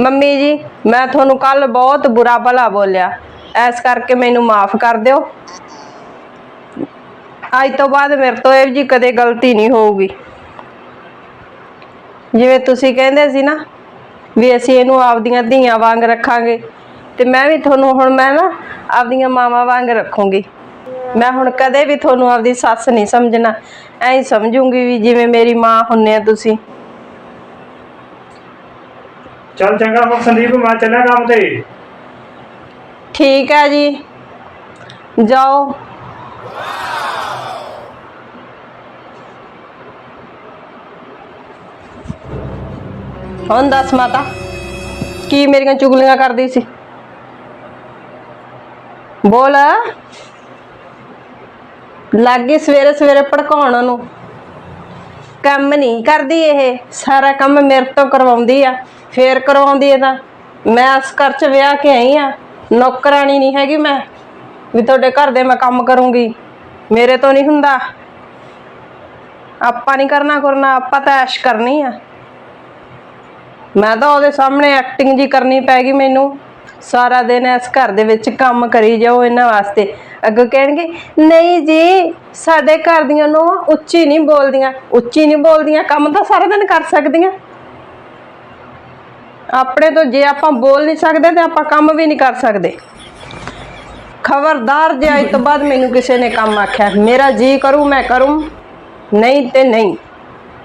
Mummy ਜੀ, ਮੈਂ ਤੁਹਾਨੂੰ ਕੱਲ ਬਹੁਤ ਬੁਰਾ ਭਲਾ ਬੋਲਿਆ। ਐਸ ਕਰਕੇ ਮੈਨੂੰ ਮਾਫ ਕਰ ਦਿਓ। ਅੱਜ ਤੋਂ ਬਾਅਦ ਮੇਰੇ ਤੋਂ ਇਹ ਜੀ ਕਦੇ ਗਲਤੀ ਨਹੀਂ ਹੋਊਗੀ। ਜਿਵੇਂ ਤੁਸੀਂ ਕਹਿੰਦੇ ਸੀ ਨਾ, ਵੀ ਅਸੀਂ ਇਹਨੂੰ ਆਪਦੀਆਂ ਧੀਆਂ ਵਾਂਗ ਰੱਖਾਂਗੇ। ਤੇ ਮੈਂ ਵੀ ਤੁਹਾਨੂੰ ਹੁਣ ਮੈਂ ਨਾ ਆਪਦੀਆਂ ਮਾਵਾਂ ਵਾਂਗ ਰੱਖੂੰਗੀ। ਮੈਂ ਹੁਣ ਕਦੇ ਵੀ ਤੁਹਾਨੂੰ ਆਪਦੀ ਸੱਸ ਨਹੀਂ ਸਮਝਣਾ। ਐਂ ਹੀ ਸਮਝੂੰਗੀ ਵੀ ਜਿਵੇਂ ਮੇਰੀ ਮਾਂ ਹੁੰਨੇ ਆ ਤੁਸੀਂ। ਚੱਲ ਚੰਗਾ, ਹੁਣ ਸੰਦੀਪ, ਮੈਂ ਚੱਲਿਆ ਕੰਮ ਤੇ। ਠੀਕ ਹੈ ਜੀ। ਜਾਓ। ਹੁਣ ਦੱਸ ਮਾਤਾ, ਕੀ ਮੇਰੀਆਂ ਚੁਗਲੀਆਂ ਕਰਦੀ ਸੀ? ਬੋਲ। ਲੱਗ ਗਈ ਸਵੇਰੇ ਸਵੇਰੇ ਭੜਕਾਉਣ ਨੂੰ। ਕੰਮ ਨਹੀਂ ਕਰਦੀ ਇਹ। ਸਾਰਾ ਕੰਮ ਮੇਰੇ ਤੋਂ ਕਰਵਾਉਂਦੀ ਆ। ਫੇਰ ਕਰਵਾਉਂਦੀ ਹੈ ਤਾਂ। ਮੈਂ ਇਸ ਘਰ 'ਚ ਵਿਆਹ ਕੇ ਆਈ ਆ। ਨੌਕਰਾਨੀ ਨਹੀਂ ਹੈਗੀ ਮੈਂ। ਵੀ ਤੁਹਾਡੇ ਘਰ ਦੇ ਮੈਂ ਕੰਮ ਕਰੂੰਗੀ। ਮੇਰੇ ਤੋਂ ਨਹੀਂ ਹੁੰਦਾ। ਆਪਾਂ ਨਹੀਂ ਕਰਨਾ ਕਰਨਾ, ਆਪਾਂ ਤਾਂ ਐਸ਼ ਕਰਨੀ ਆ। ਮੈਂ ਤਾਂ ਉਹਦੇ ਸਾਹਮਣੇ ਐਕਟਿੰਗ ਜੀ ਕਰਨੀ ਪੈ ਗਈ ਮੈਨੂੰ। ਸਾਰਾ ਦਿਨ ਇਸ ਘਰ ਦੇ ਵਿੱਚ ਕੰਮ ਕਰੀ ਜਾਓ ਇਹਨਾਂ ਵਾਸਤੇ। ਅੱਗੋਂ ਕਹਿਣਗੇ, ਨਹੀਂ ਜੀ, ਸਾਡੇ ਘਰ ਦੀਆਂ ਨੂੰ ਉੱਚੀ ਨਹੀਂ ਬੋਲਦੀਆਂ। ਉੱਚੀ ਨਹੀਂ ਬੋਲਦੀਆਂ, ਕੰਮ ਤਾਂ ਸਾਰਾ ਦਿਨ ਕਰ ਸਕਦੀਆਂ। ਆਪਣੇ ਤੋਂ ਜੇ ਆਪਾਂ ਬੋਲ ਨਹੀਂ ਸਕਦੇ ਤੇ ਆਪਾਂ ਕੰਮ ਵੀ ਨਹੀਂ ਕਰ ਸਕਦੇ। ਖਬਰਦਾਰ ਜੇ ਅੱਜ ਤੋਂ ਬਾਅਦ ਮੈਨੂੰ ਕਿਸੇ ਨੇ ਕੰਮ ਆਖਿਆ, ਮੇਰਾ ਜੀ ਕਰੂ, ਮੈਂ ਕਰੂੰ। ਨਹੀਂ ਤੇ ਨਹੀਂ।